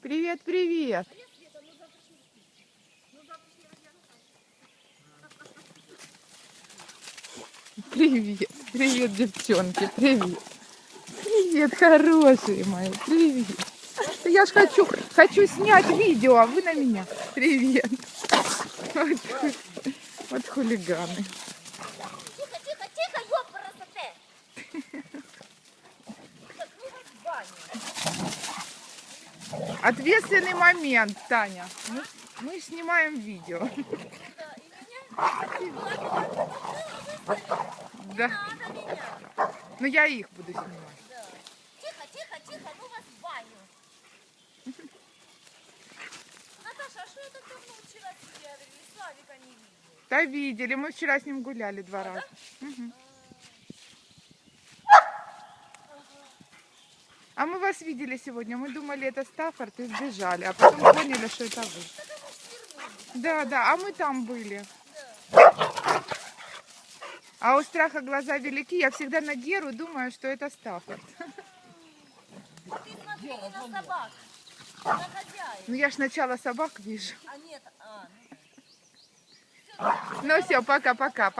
Привет, привет. Привет, привет, девчонки, привет. Привет, хорошие мои, привет. Я ж хочу, хочу снять видео, а вы на меня. Привет. Вот, вот хулиганы. Тихо, тихо, тихо, ёпарасоте! Ответственный момент, Таня. Мы, мы снимаем видео. Да, и меня Да. надо меня. Но я их буду снимать. Да. Тихо, тихо, тихо, ну вас в баню. Наташа, а что я так давно вчера тебе и Славика не видел? Да видели, мы вчера с ним гуляли два раза. Мгм. А мы вас видели сегодня. Мы думали, это Стаффорд и сбежали. А потом поняли, что это вы. Да, да, а мы там были. А у страха глаза велики. Я всегда на Геру думаю, что это Стаффорд. Ты смотри не на собак, на хозяев. Ну я ж сначала собак вижу. А нет, а, ну Ну все, пока-пока.